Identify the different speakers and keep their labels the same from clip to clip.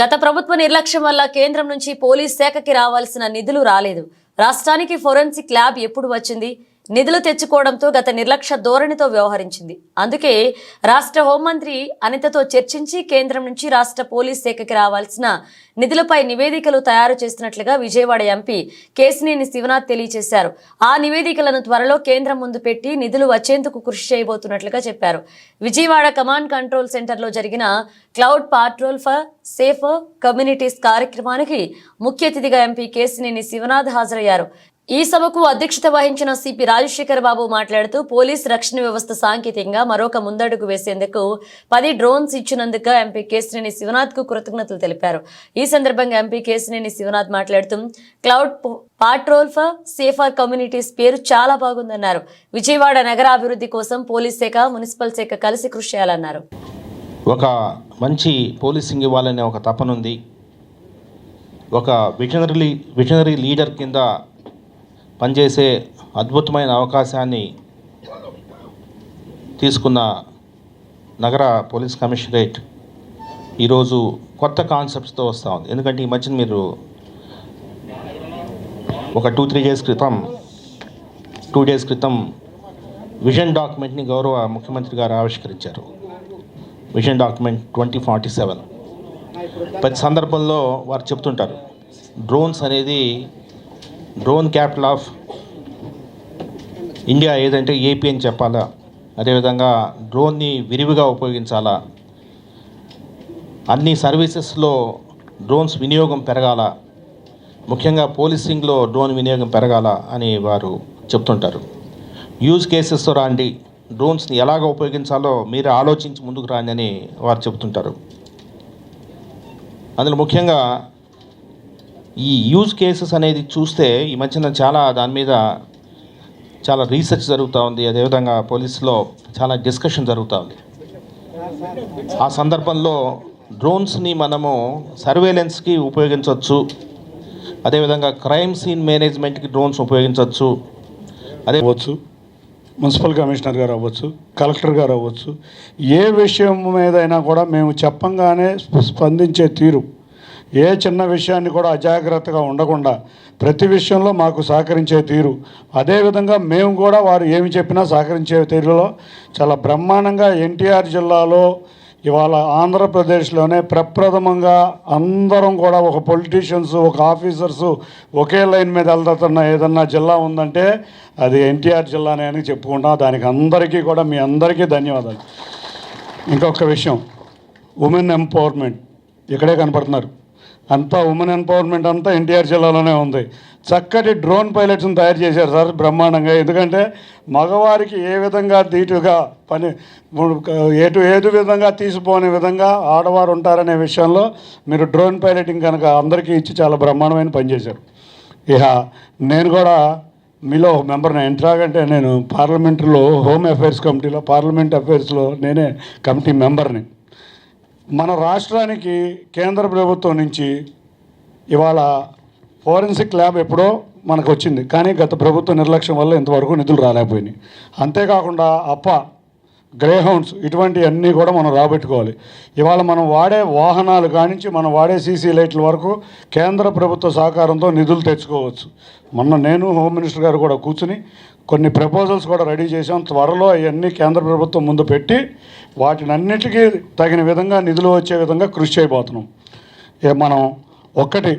Speaker 1: గత ప్రభుత్వ నిర్లక్ష్యం వల్ల కేంద్రం నుంచి పోలీస్ శాఖకి రావాల్సిన నిధులు రాలేదు. రాష్ట్రానికి ఫోరెన్సిక్ ల్యాబ్ ఎప్పుడు వచ్చింది? నిధులు తెచ్చుకోవడంతో గత నిర్లక్ష్య ధోరణితో వ్యవహరించింది. అందుకే రాష్ట్ర హోంమంత్రి అనితతో చర్చించి కేంద్రం నుంచి రాష్ట్ర పోలీస్ శాఖకి రావాల్సిన నిధులపై నివేదికలు తయారు చేస్తున్నట్లుగా విజయవాడ ఎంపీ కేసినేని శివనాథ్ తెలియజేశారు. ఆ నివేదికలను త్వరలో కేంద్రం ముందు పెట్టి నిధులు వచ్చేందుకు కృషి చేయబోతున్నట్లుగా చెప్పారు. విజయవాడ కమాండ్ కంట్రోల్ సెంటర్లో జరిగిన cloud patrol for safe communities కార్యక్రమానికి ముఖ్య అతిథిగా ఎంపీ కేసినేని శివనాథ్ హాజరయ్యారు. ఈ సభకు అధ్యక్షత వహించిన సిపి రాజశేఖర్ బాబు మాట్లాడుతూ పోలీస్ రక్షణ వ్యవస్థ సాంకేతికంగా మరొక ముందడుగు వేసేందుకు పది డ్రోన్స్ ఇచ్చినందుకు ఎంపీ కేసినేని శివనాథ్కు కృతజ్ఞతలు తెలిపారు. ఈ సందర్భంగా ఎంపీ కేసినేని శివనాథ్ మాట్లాడుతూ cloud patrol for safer communities పేరు చాలా బాగుందన్నారు. విజయవాడ నగర అభివృద్ధి కోసం పోలీస్ శాఖ మున్సిపల్ శాఖ కలిసి కృషి చేయాలన్నారు.
Speaker 2: ఒక మంచి పోలీసింగ్ ఇవ్వాలనే ఒక తపనుంది ఒక విజనరీ విజనరీ లీడర్ కింద పనిచేసే అద్భుతమైన అవకాశాన్ని తీసుకున్న నగర పోలీస్ కమిషనరేట్ ఈరోజు కొత్త కాన్సెప్ట్స్తో వస్తూ ఉంది. ఎందుకంటే ఈ మధ్యన మీరు ఒక టూ త్రీ డేస్ క్రితం టూ డేస్ క్రితం విజన్ డాక్యుమెంట్ని గౌరవ ముఖ్యమంత్రి గారు ఆవిష్కరించారు. Vision document twenty forty seven. ప్రతి సందర్భంలో వారు చెప్తుంటారు డ్రోన్స్ అనేది డ్రోన్ క్యాపిటల్ ఆఫ్ ఇండియా ఏదంటే ఏపీ అని చెప్పాలా? అదేవిధంగా డ్రోన్ని విరివిగా ఉపయోగించాలా? అన్ని సర్వీసెస్లో డ్రోన్స్ వినియోగం పెరగాల? ముఖ్యంగా పోలీసింగ్లో డ్రోన్ వినియోగం పెరగాల అని వారు చెప్తుంటారు. యూజ్ కేసెస్తో రాండి. డ్రోన్స్ని ఎలాగ ఉపయోగించాలో మీరు ఆలోచించి ముందుకు రాండి అని వారు చెప్తుంటారు. అందులో ముఖ్యంగా ఈ యూజ్ కేసెస్ అనేది చూస్తే ఈ మధ్యన చాలా దాని మీద చాలా రీసెర్చ్ జరుగుతూ ఉంది. అదేవిధంగా పోలీసులో చాలా డిస్కషన్ జరుగుతూ ఉంది. ఆ సందర్భంలో డ్రోన్స్ని మనము సర్వేలెన్స్కి ఉపయోగించవచ్చు. అదేవిధంగా క్రైమ్ సీన్ మేనేజ్మెంట్కి డ్రోన్స్ ఉపయోగించవచ్చు. అదే
Speaker 3: అవ్వచ్చు. మున్సిపల్ కమిషనర్ గారు అవ్వచ్చు కలెక్టర్ గారు అవ్వచ్చు. ఏ విషయం మీదైనా కూడా మేము చెప్పంగానే స్పందించే తీరు. ఏ చిన్న విషయాన్ని కూడా అజాగ్రత్తగా ఉండకుండా ప్రతి విషయంలో మాకు సహకరించే తీరు. అదేవిధంగా మేము కూడా వారు ఏమి చెప్పినా సహకరించే తీరులో చాలా బ్రహ్మాండంగా ఎన్టీఆర్ జిల్లాలో ఇవాళ ఆంధ్రప్రదేశ్లోనే ప్రప్రథమంగా అందరం కూడా ఒక పొలిటీషియన్స్ ఒక ఆఫీసర్స్ ఒకే లైన్ మీద వెళ్తున్న ఏదన్నా జిల్లా ఉందంటే అది ఎన్టీఆర్ జిల్లానే అని చెప్పుకుంటాం. దానికి అందరికీ కూడా మీ అందరికీ ధన్యవాదాలు. ఇంకొక విషయం ఉమెన్ ఎంపవర్మెంట్ ఇక్కడే కనపడుతున్నారు. అంతా ఉమెన్ ఎంపవర్మెంట్ అంతా ఎన్టీఆర్ జిల్లాలోనే ఉంది. చక్కటి డ్రోన్ పైలట్స్ని తయారు చేశారు సార్ బ్రహ్మాండంగా. ఎందుకంటే మగవారికి ఏ విధంగా దీటుగా పని ఎటు ఏదు విధంగా తీసిపోని విధంగా ఆడవారు ఉంటారనే విషయంలో మీరు డ్రోన్ పైలటింగ్ కనుక అందరికీ ఇచ్చి చాలా బ్రహ్మాండమైన పనిచేశారు ఇక నేను కూడా మీలో ఒక మెంబర్ని ఎంట్రాగంటే నేను పార్లమెంటులో హోమ్ అఫైర్స్ కమిటీలో పార్లమెంట్ అఫైర్స్లో నేనే కమిటీ మెంబర్ని. మన రాష్ట్రానికి కేంద్ర ప్రభుత్వం నుంచి ఇవాళ ఫోరెన్సిక్ ల్యాబ్ ఎప్పుడో మనకు వచ్చింది కానీ గత ప్రభుత్వ నిర్లక్ష్యం వల్ల ఇంతవరకు నిధులు రాలేకపోయినాయి. అంతేకాకుండా అప్ప గ్రేహౌండ్స్ ఇటువంటివన్నీ కూడా మనం రాబెట్టుకోవాలి. ఇవాళ మనం వాడే వాహనాలు కానించి మనం వాడే సీసీ లైట్ల వరకు కేంద్ర ప్రభుత్వ సహకారంతో నిధులు తెచ్చుకోవచ్చు. మొన్న నేను హోమ్ మినిస్టర్ గారు కూడా కూర్చుని కొన్ని ప్రపోజల్స్ కూడా రెడీ చేసాం త్వరలో అవన్నీ కేంద్ర ప్రభుత్వం ముందు పెట్టి వాటిని అన్నిటికీ తగిన విధంగా నిధులు వచ్చే విధంగా కృషి చేయబోతున్నాం. మనం ఒక్కటి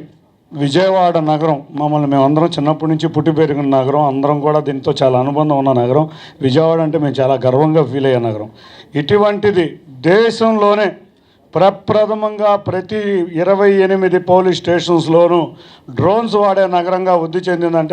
Speaker 3: విజయవాడ నగరం మమ్మల్ని మేమందరం చిన్నప్పటి నుంచి పుట్టి పెరిగిన నగరం అందరం కూడా దీంతో చాలా అనుబంధం ఉన్న నగరం. విజయవాడ అంటే మేము చాలా గర్వంగా ఫీల్ అయ్యే నగరం. ఇటువంటిది దేశంలోనే ప్రప్రథమంగా ప్రతి ఇరవై ఎనిమిది పోలీస్ స్టేషన్స్లోనూ డ్రోన్స్ వాడే నగరంగా వృద్ధి చెందిందంటే